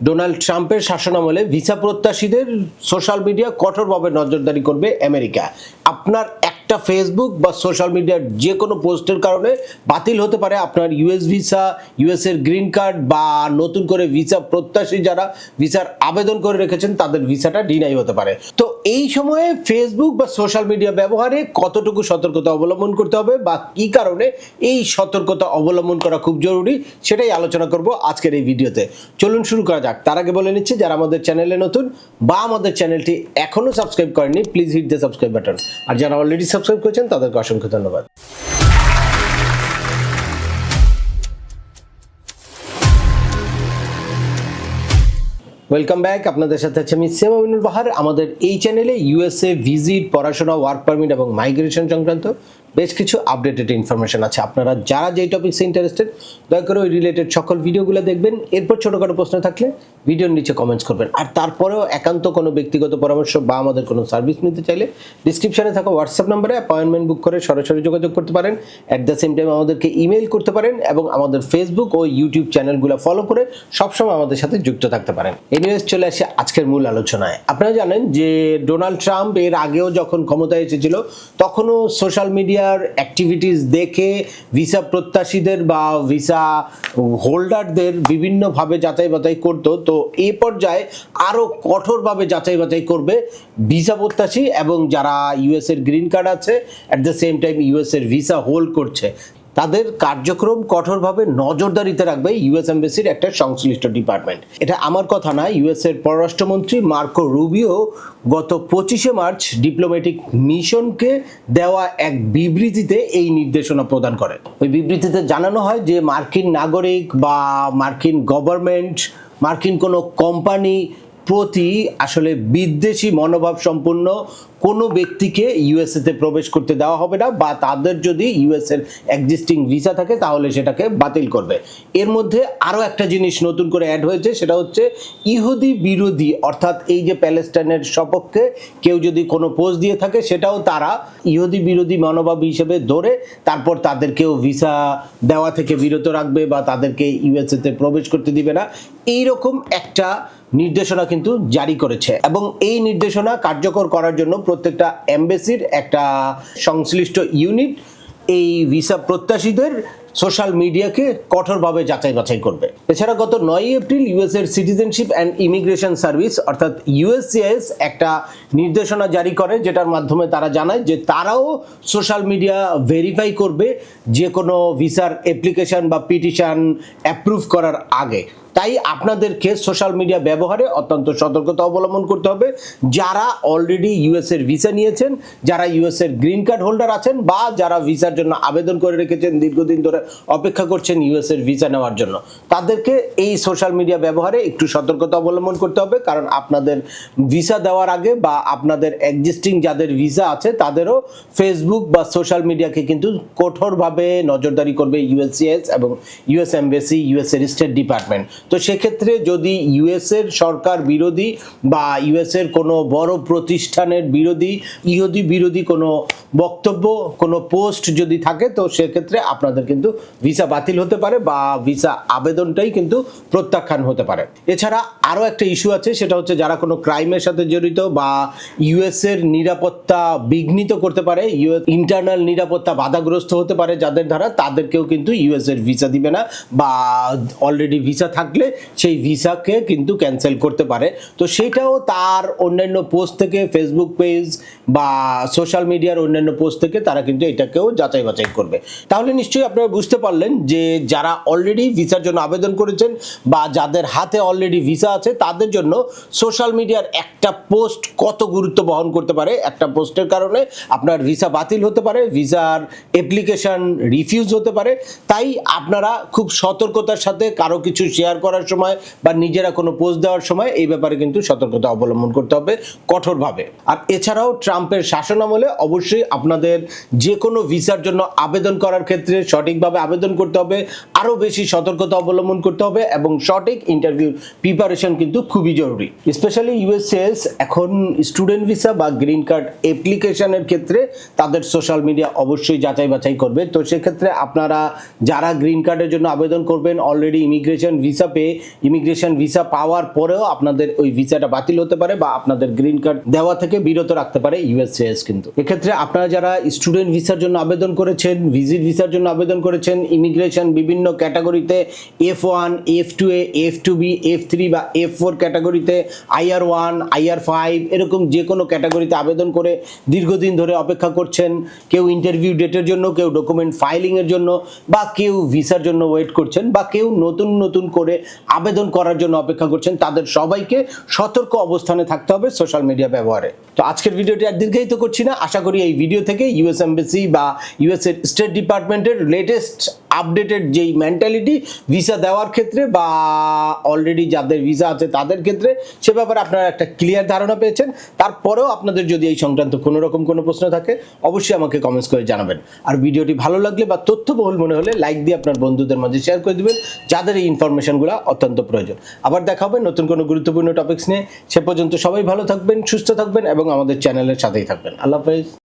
Donald ট্রাম্পের শাসনামলে visa প্রত্যাশীদের social media কঠোরভাবে নজরদারি করবে আমেরিকা। আপনার একটা ফেসবুক বা সোশ্যাল মিডিয়ার যে কোনো পোস্টের কারণে বাতিল হতে পারে আপনার ইউএস ভিসা ইউএস এর গ্রিন কার্ড বা নতুন করে ভিসা প্রত্যাশী যারা ভিসার আবেদন করে রেখেছেন, তাদের ভিসাটা ডিনাই হতে পারে। তো এই সময়ে ফেসবুক বা সোশ্যাল মিডিয়া ব্যবহারে কতটুকু সতর্কতা অবলম্বন করতে হবে বা কি কারণে এই সতর্কতা অবলম্বন করা খুব জরুরি, সেটাই আলোচনা করব আজকের এই ভিডিওতে। চলুন শুরু করা যাক। তার আগে বলে নিচ্ছি, যারা আমাদের চ্যানেলে নতুন বা আমাদের চ্যানেলটি এখনও সাবস্ক্রাইব করেনি please hit the subscribe button আর যারা অলরেডি সাবস্ক্রাইব করেছেন, তাদেরকে অসংখ্য ধন্যবাদ। ওয়েলকাম ব্যাক আপনাদের সাথে আছে আমি সেম আমিনুল বাহার আমাদের এই চ্যানেলে ইউএসএ ভিজিট পড়াশোনা ওয়ার্ক পারমিট এবং মাইগ্রেশন সংক্রান্ত বেশ কিছু আপডেটেড ইনফরমেশন আছে। আপনারা যারা যেই টপিক্সে ইন্টারেস্টেড দয়া করে ওই রিলেটেড সকল ভিডিওগুলো দেখবেন। এরপর ছোটোখাটো প্রশ্ন থাকলে ভিডিওর নিচে কমেন্টস করবেন। আর তারপরেও একান্ত কোনো ব্যক্তিগত পরামর্শ বা আমাদের কোনো সার্ভিস নিতে চাইলে ডিসক্রিপশনে থাকা হোয়াটসঅ্যাপ নম্বরে অ্যাপয়েন্টমেন্ট বুক করে সরাসরি যোগাযোগ করতে পারেন। অ্যাট দ্য সেম টাইম আমাদেরকে ইমেল করতে পারেন এবং আমাদের ফেসবুক ও ইউটিউব চ্যানেলগুলো ফলো করে সবসময় আমাদের সাথে যুক্ত থাকতে পারেন। এনিওয়েজ চলে আসে আজকের মূল আলোচনায়। আপনারা জানেন যে ডোনাল্ড ট্রাম্প এর আগেও যখন ক্ষমতায় এসেছিল, তখনও সোশ্যাল মিডিয়ার অ্যাক্টিভিটিস দেখে ভিসা প্রত্যাশীদের বা ভিসা হোল্ডারদের বিভিন্নভাবে যাচাই বাছাই করতো। তো এ পর্যায়ে আরও কঠোরভাবে যাচাই বাছাই করবে ভিসা প্রত্যাশী এবং যারা ইউএসের গ্রিন কার্ড আছে অ্যাট দ্য সেম টাইম ইউএসের ভিসা হোল্ড করছে। তাদের কার্যক্রম কঠোরভাবে নজরদারিতে রাখবে ইউএস এমবেসির একটা সংশ্লিষ্ট ডিপার্টমেন্ট। এটা আমার কথা না ইউএস এর পররাষ্ট্রমন্ত্রী মার্কো রুবিও গত পঁচিশে মার্চ ডিপ্লোম্যাটিক মিশনকে দেওয়া এক বিবৃতিতে এই নির্দেশনা প্রদান করে ওই বিবৃতিতে জানানো হয় যে মার্কিন নাগরিক বা মার্কিন গভর্নমেন্ট, মার্কিন কোনো কোম্পানি প্রতি আসলে বিদ্বেষী মনোভাব সম্পন্ন কোনো ব্যক্তিকে ইউএসএতে প্রবেশ করতে দেওয়া হবে না বা তাদের যদি ইউএস এর এক্সিস্টিং ভিসা থাকে তাহলে সেটাকে বাতিল করবে। এর মধ্যে আরও একটা জিনিস নতুন করে অ্যাড হয়েছে, সেটা হচ্ছে ইহুদি বিরোধী, অর্থাৎ এই যে প্যালেস্টাইনের সপক্ষে কেউ যদি কোনো পোস্ট দিয়ে থাকে সেটাও তারা ইহুদি বিরোধী মনোভাব হিসেবে ধরে তারপর তাদেরকেও ভিসা দেওয়া থেকে বিরত রাখবে বা তাদেরকে ইউএসএতে প্রবেশ করতে দিবে না। এইরকম একটা নির্দেশনা কিন্তু জারি করেছে। এবং এই নির্দেশনা কার্যকর করার জন্য প্রত্যেকটা এমবেসির একটা সংশ্লিষ্ট ইউনিট এই ভিসা প্রত্যাশীদের সোশ্যাল মিডিয়াকে কঠোরভাবে যাচাই বাছাই করবে। এছাড়া গত নয় এপ্রিল ইউএস এর সিটিজেনশিপ অ্যান্ড ইমিগ্রেশন সার্ভিস অর্থাৎ ইউএসসিএস একটা নির্দেশনা জারি করে, যেটার মাধ্যমে তারা জানায় যে তারাও সোশ্যাল মিডিয়া ভেরিফাই করবে যে কোনো ভিসার অ্যাপ্লিকেশন বা পিটিশন অ্যাপ্রুভ করার আগে। তাই আপনাদেরকে সোশ্যাল মিডিয়া ব্যবহারে অত্যন্ত সতর্কতা অবলম্বন করতে হবে। যারা অলরেডি ইউএস এর ভিসা নিয়েছেন, যারা ইউএস এর গ্রিন কার্ড হোল্ডার আছেন বা যারা ভিসার জন্য আবেদন করে রেখেছেন দীর্ঘদিন ধরে অপেক্ষা করছেন ইউএস এর ভিসা নেওয়ার জন্য, তাদেরকে এই সোশ্যাল মিডিয়া ব্যবহারে একটু সতর্কতা অবলম্বন করতে হবে। কারণ আপনাদের ভিসা দেওয়ার আগে বা আপনাদের এক্সিস্টিং যাদের ভিসা আছে, তাদেরও ফেসবুক বা সোশ্যাল মিডিয়াকে কিন্তু কঠোরভাবে নজরদারি করবে ইউএসসিএস এবং ইউএস এমবেসি ইউএস এর স্টেট ডিপার্টমেন্ট তো সেক্ষেত্রে যদি ইউএসের সরকার বিরোধী বা ইউএসের কোনো বড় প্রতিষ্ঠানের বিরোধী, ইহুদি বিরোধী কোনো বক্তব্য, কোনো পোস্ট যদি থাকে, তো সেক্ষেত্রে আপনাদের কিন্তু ভিসা বাতিল হতে পারে বা ভিসা আবেদনটাই কিন্তু প্রত্যাখ্যান হতে পারে। এছাড়া আরও একটা ইস্যু আছে, সেটা হচ্ছে যারা কোনো ক্রাইমের সাথে জড়িত বা ইউএস এর নিরাপত্তা বিঘ্নিত করতে পারে, ইউএস ইন্টারনাল নিরাপত্তা বাধাগ্রস্ত হতে পারে যাদের দ্বারা, তাদেরকেও কিন্তু ইউএস এর ভিসা দিবে না বা অলরেডি ভিসা থাকলে সেই ভিসাকে কিন্তু ক্যান্সেল করতে পারে। তো সেটাও তার অন্যান্য পোস্ট থেকে, ফেসবুক পেজ বা সোশ্যাল মিডিয়ার অন্যান্য পোস্ট থেকে তারা কিন্তু এটাকেও যাচাই বাছাই করবে। তাহলে নিশ্চয়ই আপনারা বুঝতে পারলেন যে যারা অলরেডি ভিসার জন্য আবেদন করেছেন বা যাদের হাতে অলরেডি ভিসা আছে, তাদের জন্য সোশ্যাল মিডিয়ার একটা পোস্ট কত গুরুত্ব বহন করতে পারে? একটা পোস্টের কারণে আপনার ভিসা বাতিল হতে পারে ভিসার অ্যাপ্লিকেশন রিফিউজ হতে পারে। তাই আপনারা খুব সতর্কতার সাথে কারও কিছু শেয়ার করার সময় বা নিজেরা কোনো পোস্ট দেওয়ার সময় এই ব্যাপারে কিন্তু সতর্কতা অবলম্বন করতে হবে কঠোরভাবে। আর এছাড়াও ট্রাম্প ট্রাম্পের শাসনামলে অবশ্যই আপনাদের যে কোনো ভিসার জন্য আবেদন করার ক্ষেত্রে সঠিকভাবে আবেদন করতে হবে, আরও বেশি সতর্কতা অবলম্বন করতে হবে এবং সঠিক ইন্টারভিউ প্রিপারেশন কিন্তু খুবই জরুরি। স্পেশালি ইউএসএস এখন স্টুডেন্ট ভিসা বা গ্রিন কার্ড অ্যাপ্লিকেশনের ক্ষেত্রে তাদের সোশ্যাল মিডিয়া অবশ্যই যাচাই বাছাই করবে। তো সেক্ষেত্রে আপনারা যারা গ্রিন কার্ডের জন্য আবেদন করবেন অলরেডি ইমিগ্রেশন ভিসা পেয়ে ইমিগ্রেশন ভিসা পাওয়ার পরেও আপনাদের ওই ভিসাটা বাতিল হতে পারে বা আপনাদের গ্রিন কার্ড দেওয়া থেকে বিরত রাখতে পারে। ইউএসএস কিন্তু। এক্ষেত্রে আপনারা যারা স্টুডেন্ট ভিসার জন্য আবেদন করেছেন ভিজিট ভিসার জন্য আবেদন করেছেন ইমিগ্রেশন বিভিন্ন ক্যাটাগরিতে F one F two A F two B F three বা এফ ফোর ক্যাটাগরিতে আইআর ওয়ান আইআর ফাইভ এরকম যে কোনো ক্যাটাগরিতে আবেদন করে দীর্ঘদিন ধরে অপেক্ষা করছেন, কেউ ইন্টারভিউ ডেটের জন্য, কেউ ডকুমেন্ট ফাইলিংয়ের জন্য, বা কেউ ভিসার জন্য ওয়েট করছেন, বা কেউ নতুন নতুন করে আবেদন করার জন্য অপেক্ষা করছেন, তাদের সবাইকে সতর্ক অবস্থানে থাকতে হবে সোশ্যাল মিডিয়া ব্যবহারে। তো আজকের ভিডিওটি দীর্ঘায়িত করছি না। আশা করি এই ভিডিও থেকে ইউএস এমবেসি বা ইউএস এর স্টেট ডিপার্টমেন্টের লেটেস্ট আপডেটেড যেই মেন্টালিটি ভিসা দেওয়ার ক্ষেত্রে বা অলরেডি যাদের ভিসা আছে তাদের ক্ষেত্রে সে ব্যাপারে আপনারা একটা ক্লিয়ার ধারণা পেয়েছেন। তারপরেও আপনাদের যদি এই সংক্রান্ত কোনো রকম কোনো প্রশ্ন থাকে, অবশ্যই আমাকে কমেন্টস করে জানাবেন। আর ভিডিওটি ভালো লাগলে বা তথ্যবহুল মনে হলে লাইক দিয়ে আপনার বন্ধুদের মাঝে শেয়ার করে দিবেন, যাদের এই ইনফরমেশনগুলো অত্যন্ত প্রয়োজন। আবার দেখা হবে নতুন কোনো গুরুত্বপূর্ণ টপিকস নিয়ে। সে পর্যন্ত সবাই ভালো থাকবেন, সুস্থ থাকবেন এবং আমাদের চ্যানেলের সাথেই থাকবেন। আল্লাহ হাফেজ।